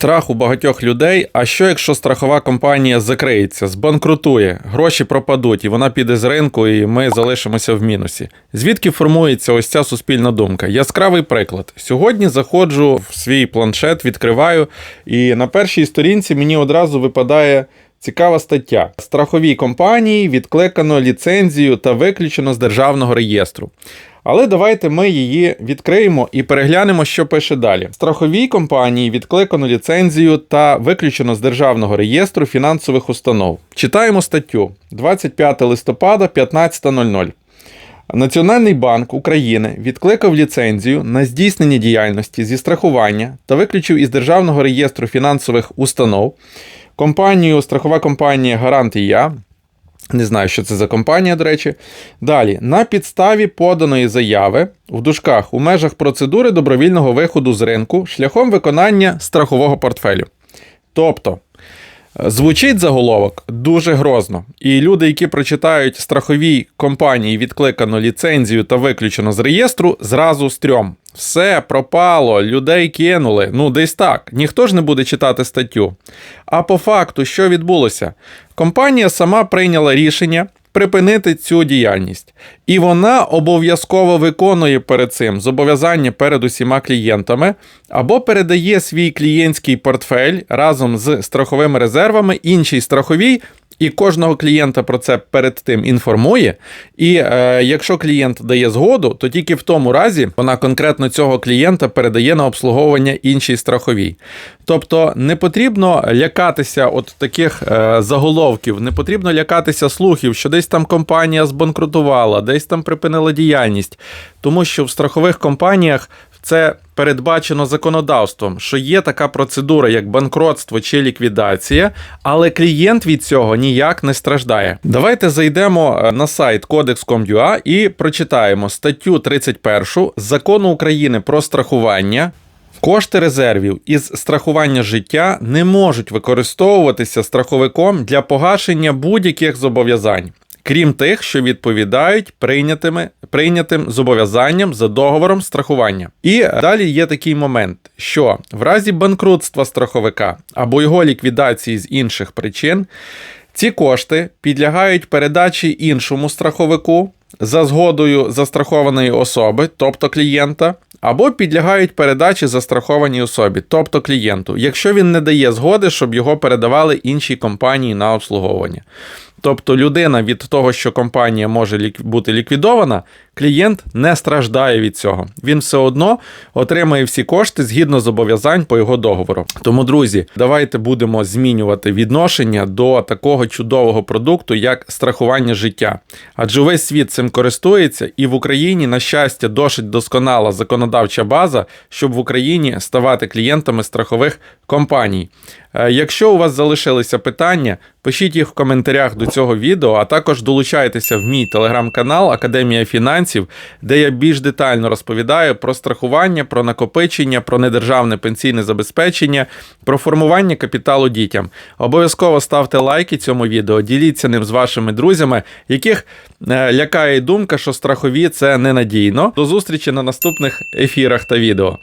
Страх у багатьох людей. А що якщо страхова компанія закриється, збанкрутує, гроші пропадуть, і вона піде з ринку, і ми залишимося в мінусі? Звідки формується ось ця суспільна думка? Яскравий приклад. Сьогодні заходжу в свій планшет, відкриваю, і на першій сторінці мені одразу випадає. Цікава стаття. Страховій компанії відкликано ліцензію та виключено з державного реєстру. Але давайте ми її відкриємо і переглянемо, що пише далі. Страховій компанії відкликано ліцензію та виключено з державного реєстру фінансових установ. Читаємо статтю 25 листопада 15.00. Національний банк України відкликав ліцензію на здійснення діяльності зі страхування та виключив із державного реєстру фінансових установ компанію страхова компанія Гарант і Я. Не знаю, що це за компанія, до речі. Далі, на підставі поданої заяви в дужках у межах процедури добровільного виходу з ринку шляхом виконання страхового портфелю. Тобто, звучить заголовок дуже грозно. І люди, які прочитають страховій компанії відкликано ліцензію та виключено з реєстру, зразу стрьом. Все пропало, людей кинули. Ну, десь так. Ніхто ж не буде читати статтю. А по факту, що відбулося? Компанія сама прийняла рішення припинити цю діяльність. І вона обов'язково виконує перед цим зобов'язання перед усіма клієнтами або передає свій клієнтський портфель разом з страховими резервами іншій страховій. І кожного клієнта про це перед тим інформує. І е, якщо клієнт дає згоду, то тільки в тому разі вона конкретно цього клієнта передає на обслуговування іншій страховій. Тобто не потрібно лякатися от таких е, заголовків, не потрібно лякатися слухів, що десь там компанія збанкрутувала, десь там припинила діяльність, тому що в страхових компаніях це передбачено законодавством, що є така процедура, як банкротство чи ліквідація, але клієнт від цього ніяк не страждає. Давайте зайдемо е, на сайт codex.com.ua і прочитаємо статтю 31 закону України про страхування. Кошти резервів із страхування життя не можуть використовуватися страховиком для погашення будь-яких зобов'язань крім тих, що відповідають прийнятими, прийнятим зобов'язанням за договором страхування. І далі є такий момент, що в разі банкрутства страховика або його ліквідації з інших причин, ці кошти підлягають передачі іншому страховику за згодою застрахованої особи, тобто клієнта. Або підлягають передачі застрахованій особі, тобто клієнту, якщо він не дає згоди, щоб його передавали іншій компанії на обслуговування. Тобто людина від того, що компанія може бути ліквідована, клієнт не страждає від цього. Він все одно отримає всі кошти згідно зобов'язань по його договору. Тому, друзі, давайте будемо змінювати відношення до такого чудового продукту, як страхування життя. Адже весь світ цим користується, і в Україні, на щастя, досить досконала законодавча база, щоб в Україні ставати клієнтами страхових компаній. Е, якщо у вас залишилися питання, пишіть їх в коментарях до цього відео, а також долучайтеся в мій телеграм-канал Академія фінансів, де я більш детально розповідаю про страхування, про накопичення, про недержавне пенсійне забезпечення, про формування капіталу дітям. Обов'язково ставте лайки цьому відео, діліться ним з вашими друзями, яких е, лякає думка, що страхові це ненадійно. До зустрічі на наступних ефірах та відео.